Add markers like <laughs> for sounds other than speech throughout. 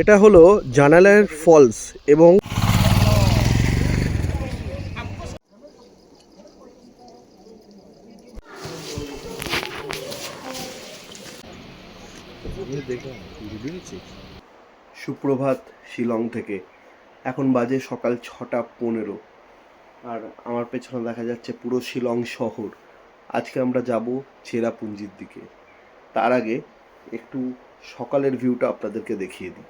এটা হলো জানালার ফলস এবং সুপ্রভাত শিলং থেকে। এখন বাজে সকাল ছটা পনেরো। আর আমার পেছনে দেখা যাচ্ছে পুরো শিলং শহর। আজকে আমরা যাব চেরাপুঞ্জির দিকে। তার আগে একটু সকালের ভিউটা আপনাদেরকে দেখিয়ে দিই।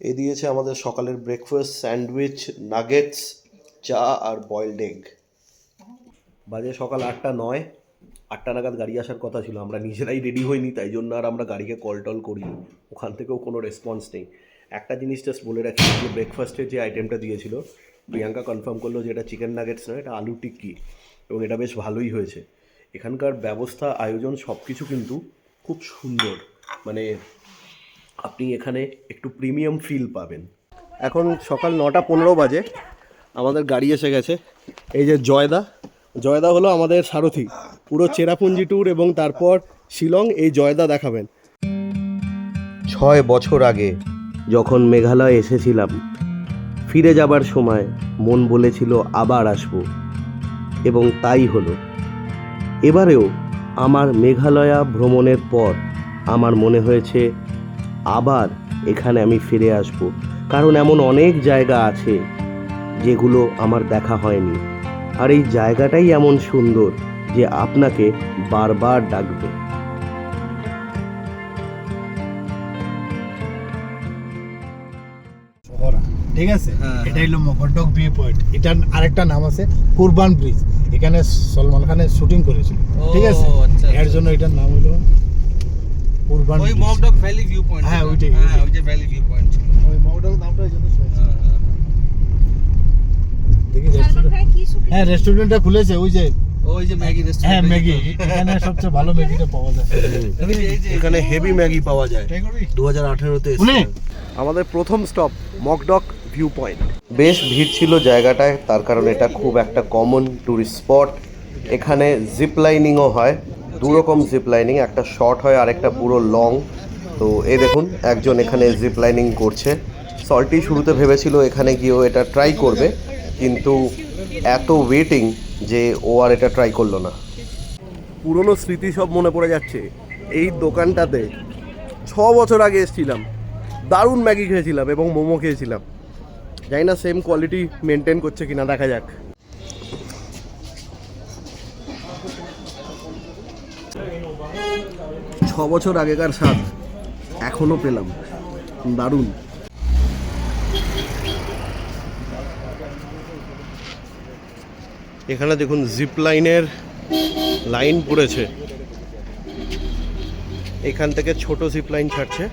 এ দিয়েছে আমাদের সকালের ব্রেকফাস্ট স্যান্ডউইচ নাগেটস চা আর বয়েলড এগ বাজে সকাল আটটা নয়। আটটা নাগাদ গাড়ি আসার কথা ছিল। আমরা নিজেরাই রেডি হইনি, তাই জন্য আর আমরা গাড়িকে কল টল করি ওখান থেকেও কোনো রেসপন্স নেই। একটা জিনিস জাস্ট বলে রাখি, যে ব্রেকফাস্টের যে আইটেমটা দিয়েছিল, প্রিয়াঙ্কা কনফার্ম করল যে এটা চিকেন নাগেটস নয়, এটা আলু টিক্কি। এবং এটা বেশ ভালোই হয়েছে। এখানকার ব্যবস্থা, আয়োজন সব কিছু কিন্তু খুব সুন্দর। মানে আপনি এখানে একটু প্রিমিয়াম ফিল পাবেন। এখন সকাল নটা পনেরো বাজে। আমাদের গাড়ি এসে গেছে। এই যে জয়দা জয়দা হলো আমাদের সারথি। পুরো চেরাপুঞ্জি ট্যুর এবং তারপর শিলং এই জয়দা দেখাবেন। ছয় বছর আগে যখন মেঘালয় এসেছিলাম, ফিরে যাবার সময় মন বলেছিল আবার আসব। এবং তাই হলো। এবারেও আমার মেঘালয়া ভ্রমণের পর আমার মনে হয়েছে আবার এখানে আমি ফিরে আসব। কারণ এমন অনেক জায়গা আছে যেগুলো আমার দেখা হয়নি। আর এই জায়গাটাই এমন সুন্দর যে আপনাকে বারবার ডাকবে। শহরা ঠিক আছে? হ্যাঁ, এটা হলো মকরডক ভিউ পয়েন্ট এটার আরেকটা নাম আছে কুরবান ব্রিজ এখানে সলমান খানের শুটিং করেছিল। ঠিক আছে? ও, আচ্ছা, এর আচ্ছা। জন্য এটার নাম হলো কুরবান ওই মকডক ভ্যালি ভিউ পয়েন্ট হ্যাঁ, ওইটাই, হ্যাঁ ওই যে ভ্যালি ভিউ পয়েন্ট ওই মকরডক নামটা এই জন্য শুনেছি। দেখি হ্যাঁ রেস্টুরেন্টটা খুলেছে ওই যে। হ্যাঁ। ওই যে ম্যাগি হ্যাঁ ম্যাগি। এখানে সবচেয়ে ভালো ম্যাগিটা পাওয়া যায়। এখানে হেভি ম্যাগি পাওয়া যায়। দু হাজার আঠেরোতে আমাদের প্রথম স্টপ মকডক ভিউ পয়েন্ট বেশ ভিড় ছিল জায়গাটায় তার কারণ এটা খুব একটা কমন ট্যুরিস্ট স্পট এখানে জিপ লাইনিংও হয় দু রকম জিপ লাইনিং একটা শর্ট হয় আর একটা পুরো লং তো এই দেখুন একজন এখানে জিপ লাইনিং করছে। সল্টি শুরুতে ভেবেছিল এখানে গিয়েও এটা ট্রাই করবে। কিন্তু এত ওয়েটিং যে ও আর এটা ট্রাই করল না। পুরনো স্মৃতি সব মনে পড়ে যাচ্ছে। এই দোকানটাতে ছ বছর আগে এসেছিলাম। দারুণ ম্যাগি খেয়েছিলাম এবং মোমো খেয়েছিলাম। জানি না সেম কোয়ালিটি মেনটেন করছে কিনা, দেখা যাক। ছ বছর আগেকার স্বাদ এখনও পেলাম। দারুণ। এখানে দেখুন জিপ লাইনের লাইন পড়েছে। এখান থেকে ছোট জিপ লাইন ছাড়ছে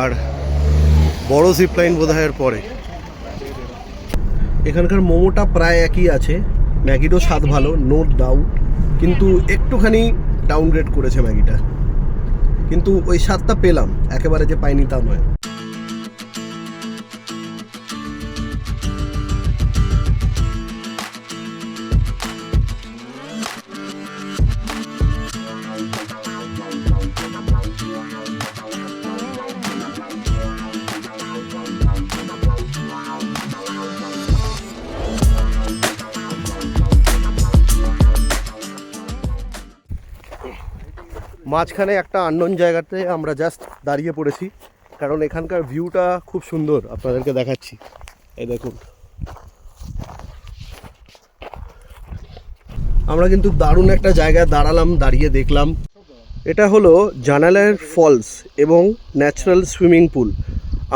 আর বড় জিপ লাইন বোধহয়ের পরে। এখানকার মোমোটা প্রায় একই আছে। ম্যাগিরও স্বাদ ভালো নো ডাউট কিন্তু একটুখানি ডাউনগ্রেড করেছে ম্যাগিটা। কিন্তু ওই স্বাদটা পেলাম, একেবারে যে পাইনি তা নয়। মাঝখানে একটা আননোন জায়গাতে আমরা জাস্ট দাঁড়িয়ে পড়েছি, কারণ এখানকার ভিউটা খুব সুন্দর আপনাদেরকে দেখাচ্ছি। এই দেখুন। আমরা কিন্তু দারুণ একটা জায়গায় দাঁড়ালাম, দাঁড়িয়ে দেখলাম। এটা হলো জানালার ফলস এবং ন্যাচারাল সুইমিং পুল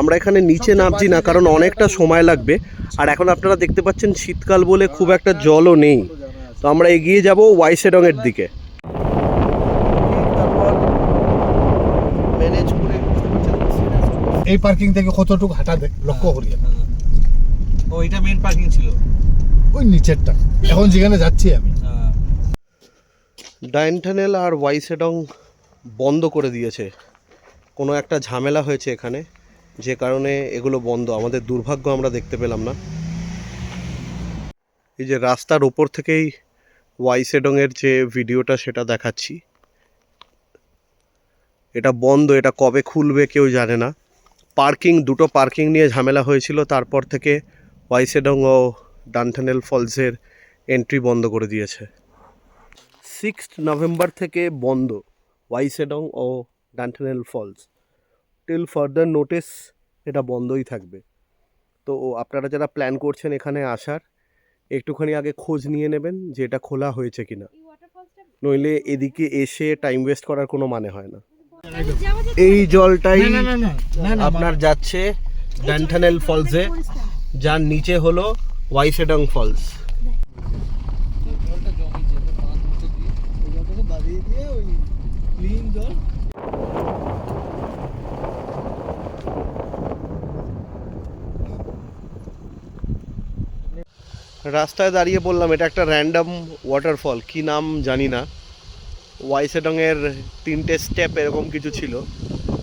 আমরা এখানে নিচে নামছি না, কারণ অনেকটা সময় লাগবে। আর এখন আপনারা দেখতে পাচ্ছেন শীতকাল বলে খুব একটা জলও নেই। তো আমরা এগিয়ে যাব ওয়াইসেডংয়ের দিকে তারপর ম্যানেজ করে বুঝতে পারছেন এই পার্কিং থেকে কতটুকু হাঁটা দেখ লক্ষ্য করি ও এটা মেন পার্কিং ছিল? ওই নিচেরটা। এখন যেখানে যাচ্ছি আমি। ডাইন টানেল আর ওয়াইসেডং বন্ধ করে দিয়েছে। কোনো একটা ঝামেলা হয়েছে এখানে। যে কারণে এগুলো বন্ধ। আমাদের দুর্ভাগ্য আমরা দেখতে পেলাম না। এই যে রাস্তার ওপর থেকেই ওয়াই ওয়াইসেডংয়ের যে ভিডিওটা সেটা দেখাচ্ছি। এটা বন্ধ। এটা কবে খুলবে কেউ জানে না। পার্কিং, দুটো পার্কিং নিয়ে ঝামেলা হয়েছিল। তারপর থেকে ওয়াইসেডং ও ডানটানেল ফলসের এন্ট্রি বন্ধ করে দিয়েছে। সিক্সথ নভেম্বর থেকে বন্ধ ওয়াইসেডং ও ডান্টানেল ফলস। টিল ফার্দার নোটিস, এটা বন্ধই থাকবে। তো আপনারা যারা প্ল্যান করছেন এখানে আসার, একটুখানি আগে খোঁজ নিয়ে নেবেন যে এটা খোলা হয়েছে কিনা। নইলে এদিকে এসে টাইম ওয়েস্ট করার কোনো মানে হয় না। এই জলটাই আপনার যাচ্ছে ডান্টানেল ফলসে যার নিচে হলো ওয়াইসেডং ফলস রাস্তায় দাঁড়িয়ে বললাম এটা একটা র্যান্ডম ওয়াটারফল কি নাম জানি না। ওয়াইসেডংয়ের তিনটে স্টেপ এরকম কিছু ছিল।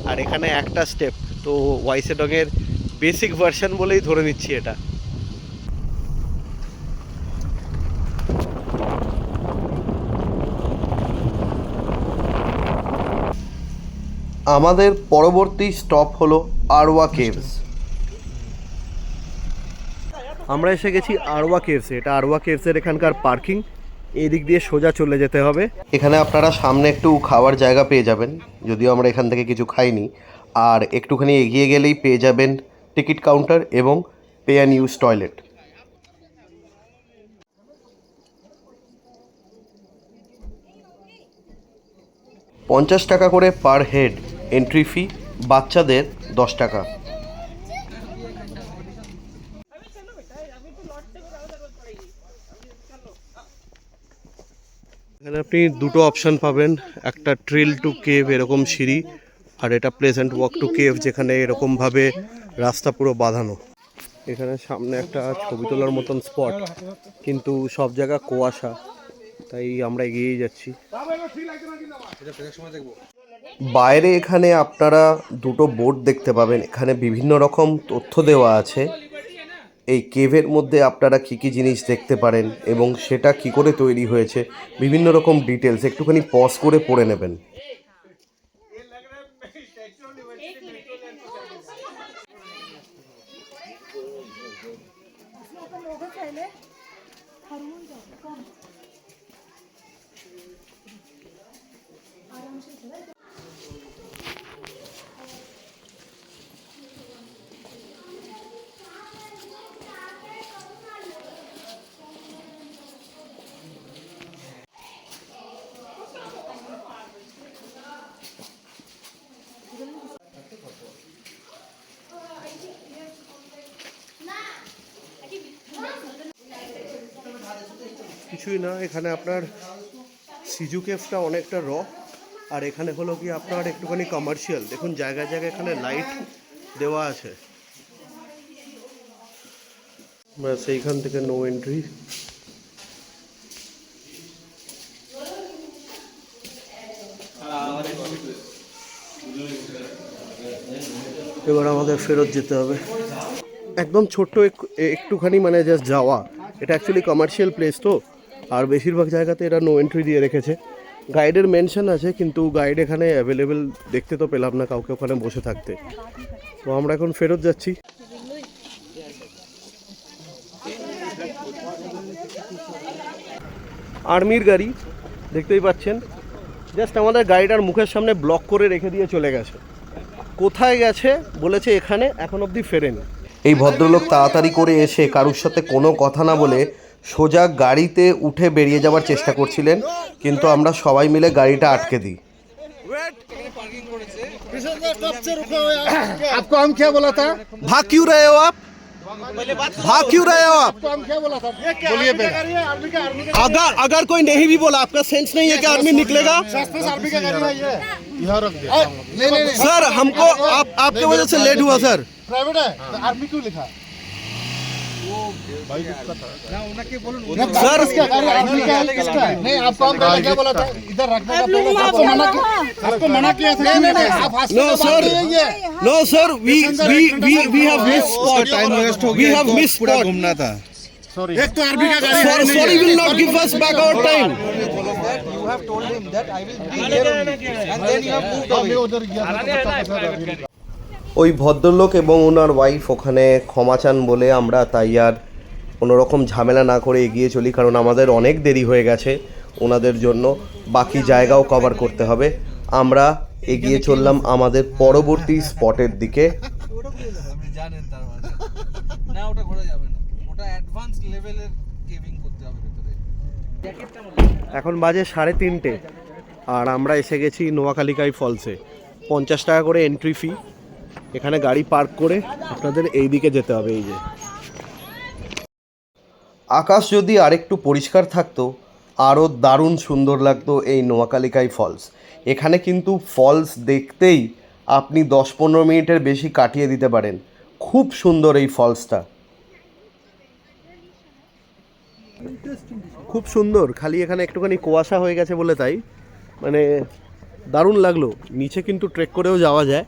আর এখানে একটা স্টেপ, তো ওয়াইসেডংয়ের বেসিক ভার্সন বলেই ধরে নিচ্ছি এটা। আমাদের পরবর্তী স্টপ হলো আরওয়া কেভস। আমরা এসে গেছি আরওয়া কেভসে। এটা আরওয়া কেভসের এখানকার পার্কিং। এই দিক দিয়ে সোজা চলে যেতে হবে। এখানে আপনারা সামনে একটু খাওয়ার জায়গা পেয়ে যাবেন, যদিও আমরা এখান থেকে কিছু খাইনি। আর একটুখানি এগিয়ে গেলেই পেয়ে যাবেন টিকিট কাউন্টার এবং পে অ্যান্ড ইউজ টয়লেট। পঞ্চাশ টাকা করে পার হেড এন্ট্রি ফি, বাচ্চাদের দশ টাকা এখানে আপনি দুটো অপশন পাবেন, একটা ট্রিল টু কেভ এরকম সিঁড়ি আর এটা প্লেজেন্ট ওয়াক টু কেভ যেখানে এরকমভাবে রাস্তা পুরো বাঁধানো। এখানে সামনে একটা ছবি তোলার মতন স্পট কিন্তু সব জায়গা কুয়াশা, তাই আমরা এগিয়েই যাচ্ছি। বাইরে এখানে আপনারা দুটো বোর্ড দেখতে পাবেন, এখানে বিভিন্ন রকম তথ্য দেওয়া আছে। এই কেভের মধ্যে আপনারা কী কী জিনিস দেখতে পারেন এবং সেটা কি করে তৈরি হয়েছে? বিভিন্ন রকম ডিটেলস একটুখানি পজ করে পড়ে নেবেন। কিছুই না, এখানে আপনার সিজু কেফটা অনেকটা র। আর এখানে হলো কি আপনার একটুখানি কমার্শিয়াল দেখুন, জায়গায় জায়গায় এখানে লাইট দেওয়া আছে। ব্যাস, এইখান থেকে নো এন্ট্রি এবার আমাদের ফেরত যেতে হবে। একদম ছোট্ট এক- একটুখানি মানে জাস্ট যাওয়া। এটা অ্যাকচুয়ালি কমার্শিয়াল প্লেস তো। আর বেশিরভাগ জায়গাতে এরা নো এন্ট্রি দিয়ে রেখেছে। গাইডের মেনশন আছে, কিন্তু গাইড এখানে অ্যাভেলেবেল দেখতে তো পেলাম না কাউকে ওখানে বসে থাকতে। তো আমরা এখন ফেরত যাচ্ছি। আর্মির গাড়ি, দেখতেই পাচ্ছেন। জাস্ট আমাদের গাড়িটার মুখের সামনে ব্লক করে রেখে দিয়ে চলে গেছে। কোথায় গেছে বলেছে এখানে, এখন অবধি ফেরেনি। এই ভদ্রলোক তাড়াতাড়ি করে এসে কারুর সাথে কোনো কথা না বলে সোজা গাড়িতে উঠে বেরিয়ে যাওয়ার চেষ্টা করছিলেন কিন্তু আমরা সবাই মিলে গাড়িটা আটকে দিই পার্কিং করেছে आपको हम क्या बोला था भाग क्यों रहे हो आप भाग क्यों रहे हो आप आपको हम क्या बोला था बोलिए पहले अगर अगर कोई नहीं भी बोला आपका सेंस नहीं है कि आदमी निकलेगा आर्मी का गाड़ी है ये यहाँ रख दिया नहीं नहीं नहीं सर हमको आप आपके वजह से लेट हुआ सर प्राइवेट है तो आर्मी क्यों लिखा वो না ওনাকে বলুন सर इसका अरे आरबी का है किसका है? नहीं आपको हम पहले क्या बोला था इधर रखने का पहले आपको मना किया आपको मना किया था नहीं नहीं आप No, sir. No, sir. We we we we have missed spot. Time waste हो We गया have इनको missed पूरा spot. घूमना था एक तो आरबी का गाड़ी Sorry, sorry will not give us back our time. you have told him that I will be here only and then you have moved away मैं उधर गया था तो पता था ওই ভদ্রলোক এবং ওনার ওয়াইফ ওখানে ক্ষমা চান বলে আমরা তাই আর কোনো রকম ঝামেলা না করে এগিয়ে চলি কারণ আমাদের অনেক দেরি হয়ে গেছে ওনাদের জন্য। বাকি জায়গাও কভার করতে হবে। আমরা এগিয়ে চললাম আমাদের পরবর্তী স্পটের দিকে। আপনি জানেন তার মানে না ওটা ঘোরা যাবে না। ওটা অ্যাডভান্স লেভেলের কেভিং করতে হবে ভেতরে। এখন বাজে সাড়ে তিনটে আর আমরা এসে গেছি নোয়াখালিকাই ফলসে। পঞ্চাশ টাকা করে এন্ট্রি ফি এখানে গাড়ি পার্ক করে আপনাদের এই দিকে যেতে হবে এই যে। আকাশ যদি আরেকটু পরিষ্কার থাকতো, আরও দারুণ সুন্দর লাগতো এই নোয়াখালিকাই ফলস। এখানে কিন্তু ফলস দেখতেই আপনি দশ পনেরো মিনিটের বেশি কাটিয়ে দিতে পারেন। খুব সুন্দর এই ফলসটা। খুব সুন্দর, খালি এখানে একটুখানি কুয়াশা হয়ে গেছে বলে তাই। মানে দারুণ লাগল। নিচে কিন্তু ট্রেক করেও যাওয়া যায়।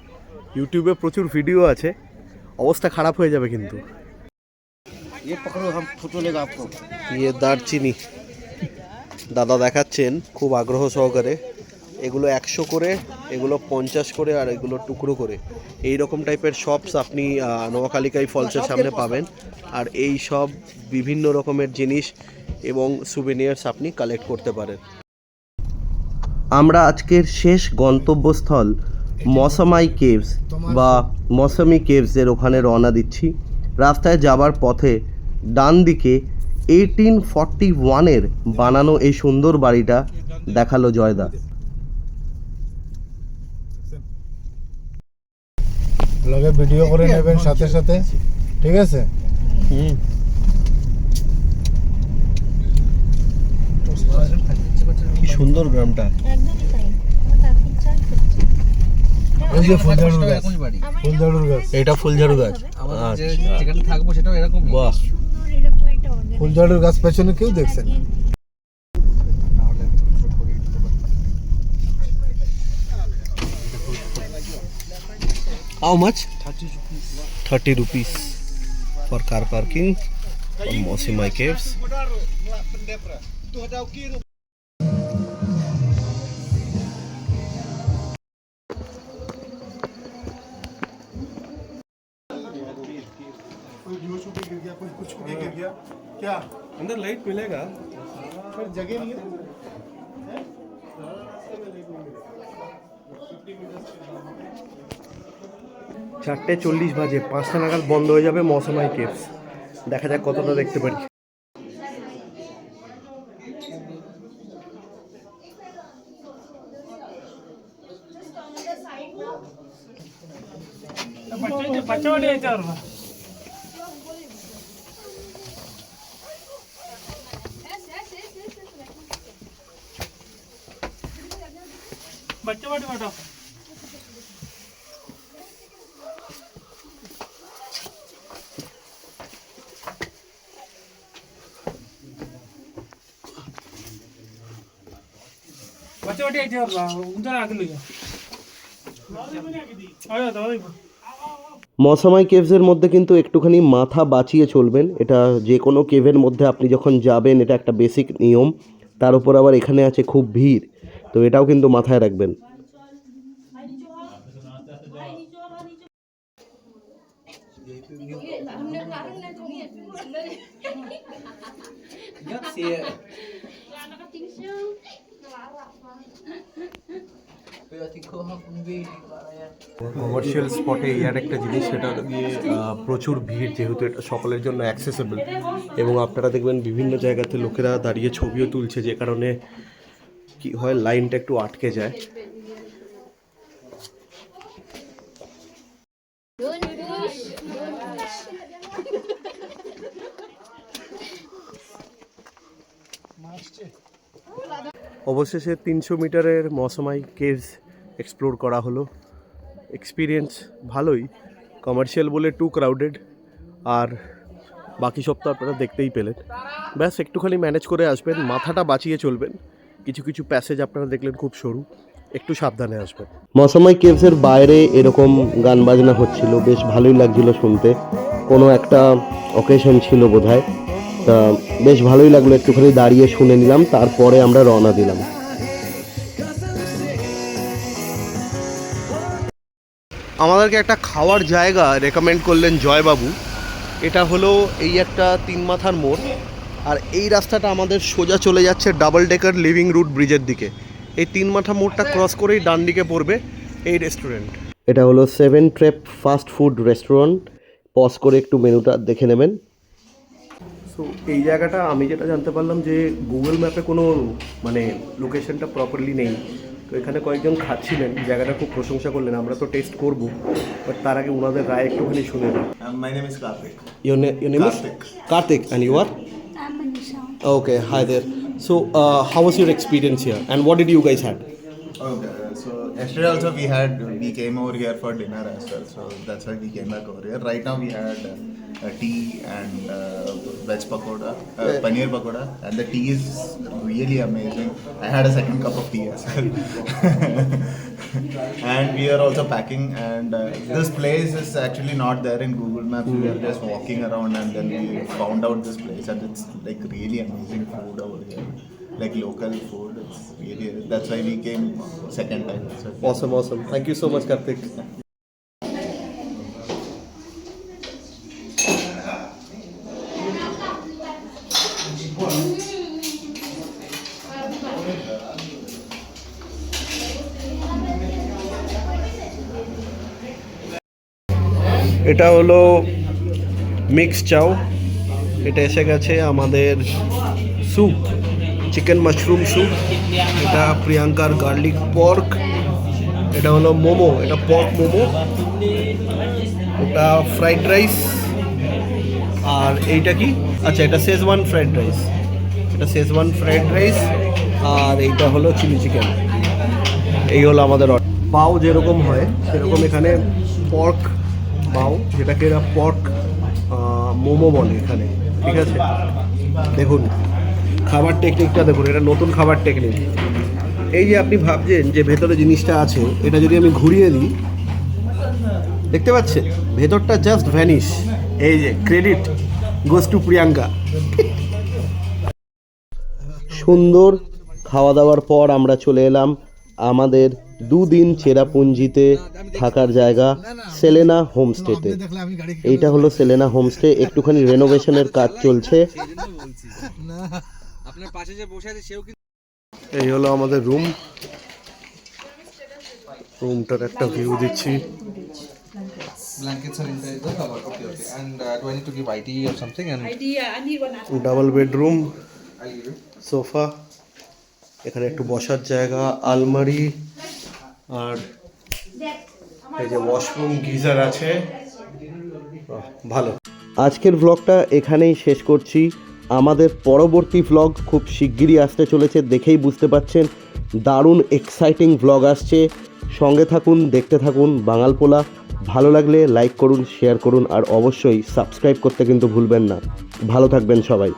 ইউটিউবে প্রচুর ভিডিও আছে। অবস্থা খারাপ হয়ে যাবে কিন্তু। ये पकड़ो हम फोटो लेगा आपको ইয়ে দারচিনি দাদা দেখাচ্ছেন খুব আগ্রহ সহকারে এগুলো একশো করে এগুলো পঞ্চাশ করে আর এগুলো টুকরো করে এই রকম টাইপের শপস আপনি আহ, নোয়াখালিকাই ফলসের সামনে পাবেন আর এই সব বিভিন্ন রকমের জিনিস এবং সুভেনিয়ার্স আপনি কালেক্ট করতে পারেন আমরা আজকের শেষ গন্তব্যস্থল মসামাই কেভস বা মসামি কেভসের ওখানে রওনা দিচ্ছি রাস্তায় যাবার পথে ডান দিকে এইটিন ফর্টি ওয়ানের বানানো এই সুন্দর বাড়িটা দেখাল জয়দা। লগে ভিডিও করে নেবেন সাথে সাথে। ঠিক আছে? কি সুন্দর গ্রামটা। ওই যে গাছ। গাছ এটা ফুলঝাড়ু গাছ। আমাদের আচ্ছা। যেখানে থাকব সেটাও এরকম বাহ। ফুলঝাড়ুর গাছ পেছনে কেউ দেখছেন তাহলে ছোট করে দিতে পারি। How much? 30 rupees for car parking on Mosimai Caves. क्या अंदर लाइट मिलेगा फिर जगह नहीं है চারটে চল্লিশ বাজে পাঁচটা নাগাদ বন্ধ হয়ে যাবে মৌসুমাই কেভস দেখা যাক কতটা দেখতে পারি ಬಚ್ಚೆ ಬಟ್ಟೆ ಐತಿ ಅವ್ರಲ್ಲ ಉಂಜಾನ ಆಗಿಲ್ಲ ಈಗ ಹೌದು ಹೌದು মশামাই কেভসের মধ্যে কিন্তু একটুখানি মাথা বাঁচিয়ে চলবেন এটা যে কোনো কেভের মধ্যে আপনি যখন যাবেন এটা একটা বেসিক নিয়ম তার উপর আবার এখানে আছে খুব ভিড় তো এটাও কিন্তু মাথায় রাখবেন। কমার্শিয়াল স্পটে এই আর একটা জিনিস, সেটা দিয়ে প্রচুর ভিড় যেহেতু এটা সকলের জন্য অ্যাক্সেসেবল এবং আপনারা দেখবেন বিভিন্ন জায়গাতে লোকেরা দাঁড়িয়ে ছবিও তুলছে, যে কারণে কি হয়, লাইনটা একটু আটকে যায়। অবশেষে তিনশো মিটারের মৌসুমাই কেভস এক্সপ্লোর করা হলো। এক্সপিরিয়েন্স ভালোই। কমার্শিয়াল বলে টু ক্রাউডেড আর বাকি সব তো আপনারা দেখতেই পেলেন। ব্যাস, একটুখানি ম্যানেজ করে আসবেন, মাথাটা বাঁচিয়ে চলবেন। কিছু কিছু প্যাসেজ আপনারা দেখলেন খুব সরু একটু সাবধানে আসবেন। মশামাই কেভসের বাইরে এরকম গান বাজনা হচ্ছিল বেশ ভালোই লাগছিল শুনতে। কোনো একটা অকেশন ছিল বোধহয়। তা বেশ ভালোই লাগল একটুখানি দাঁড়িয়ে শুনে নিলাম তারপরে আমরা রওনা দিলাম। আমাদেরকে একটা খাওয়ার জায়গা রেকমেন্ড করলেন জয়বাবু। এটা হলো এই একটা তিন মাথার মোড়। আর এই রাস্তাটা আমাদের সোজা চলে যাচ্ছে ডাবল ডেকার লিভিং রুট ব্রিজের দিকে। এই তিন মাথা মোড়টা ক্রস করেই ডান দিকে পড়বে এই রেস্টুরেন্ট এটা হলো seven trap fast food restaurant pause করে একটু মেনুটা দেখে নেবেন। সো এই জায়গাটা আমি যেটা জানতে পারলাম যে গুগল ম্যাপে কোনো মানে লোকেশনটা প্রপারলি নেই। তো এখানে কয়েকজন খাচ্ছিলেন জায়গাটা খুব প্রশংসা করলেন। আমরা তো টেস্ট করব বাট তার আগে ওনাদের রায় একটুখানি শুনে নিই। Na- your name Karthik. is Karthik, and you are? I'm Manisha. Okay, hi there. So, uh, how was your experience here, and what did you guys had? Okay, so yesterday also we had we came over here for dinner as well, so that's why we came back over here. Right now we had uh, tea and uh, veg pakoda, uh, paneer pakoda, and the tea is really amazing. I had a second cup of tea as well. <laughs> <laughs> and we are also packing, and uh, this place is actually not there in Google Maps. We are just walking around, and then we found out this place, and it's like really amazing food over here. Like local food, it's really that's why we came second time. So Awesome, awesome. Thank you so much, Karthik. এটা হলো mix চাউ এটা এসে গেছে আমাদের soup chicken mushroom soup এটা প্রিয়াঙ্কার garlic pork এটা হলো মোমো, এটা পর্ক মোমো। ওটা ফ্রাইড রাইস আর এইটা কি? আচ্ছা এটা শেজওয়ান ফ্রাইড রাইস এটা শেজওয়ান ফ্রাইড রাইস আর এইটা হলো চিলি চিকেন এই হলো আমাদের। পাও যেরকম হয়, সেরকম এখানে পর্ক পাও। যেটাকে এরা পর্ক মোমো বলে এখানে। ঠিক আছে? দেখুন, খাবার টেকনিকটা দেখুন, এটা নতুন খাবার টেকনিক এই যে আপনি ভাবছেন যে ভেতরে জিনিসটা আছে, এটা যদি আমি ঘুরিয়ে দিই, দেখতে পাচ্ছেন? ভেতরটা জাস্ট ভ্যানিশ এই যে ক্রেডিট গোস টু প্রিয়াঙ্কা সুন্দর খাওয়া দাওয়ার পর আমরা চলে এলাম আমাদের দুদিন চেরাপুঞ্জিতে থাকার জায়গা সেলেনা হোমস্টেতে এইটা হলো সেলেনা হোমস্টে একটুখানি রেনোভেশনের কাজ চলছে আপনার পাশে যে বসে আছে সেও কিন্তু এই হলো আমাদের রুম রুমটার একটা ভিউ দিচ্ছি blankets are inside the cover. Okay, okay. And uh, do I need to give ID or something? And double bedroom. Sofa এখানে একটু বসার জায়গা আলমারি আর এই যে ওয়াশরুম গিজার আছে। ভালো। আজকের ভ্লগটা এখানেই শেষ করছি। আমাদের পরবর্তী ভ্লগ খুব শিগগিরই আসতে চলেছে দেখেই বুঝতে পাচ্ছেন দারুণ এক্সাইটিং ভ্লগ আসছে। সঙ্গে থাকুন দেখতে থাকুন বাঙালপোলা। ভালো লাগলে লাইক করুন শেয়ার করুন আর অবশ্যই সাবস্ক্রাইব করতে কিন্তু ভুলবেন না। ভালো থাকবেন সবাই।